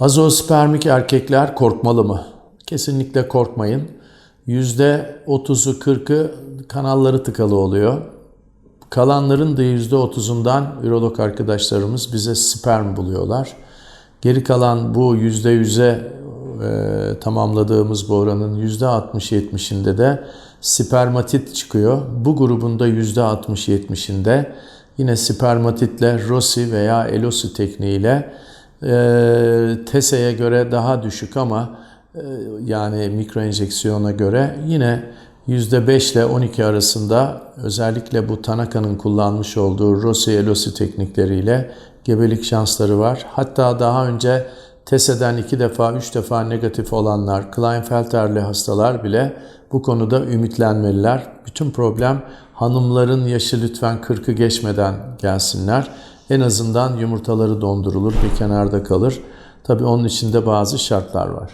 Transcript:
Azospermik erkekler korkmalı mı? Kesinlikle korkmayın. %30'u 40'ı kanalları tıkalı oluyor. Kalanların da %30'undan ürolog arkadaşlarımız bize sperm buluyorlar. Geri kalan bu %100'e e, tamamladığımız bu oranın %60-70'inde de spermatit çıkıyor. Bu grubun da %60-70'inde yine spermatitle Rossi veya Elosi tekniğiyle e, TESE'ye göre daha düşük ama e, yani mikroenjeksiyona göre yine %5 ile 12 arasında özellikle bu Tanaka'nın kullanmış olduğu Rossi Elosi teknikleriyle gebelik şansları var. Hatta daha önce TESE'den iki defa, üç defa negatif olanlar, Klinefelter'li hastalar bile bu konuda ümitlenmeliler. Bütün problem hanımların yaşı lütfen 40'ı geçmeden gelsinler. En azından yumurtaları dondurulur, bir kenarda kalır. Tabii onun içinde bazı şartlar var.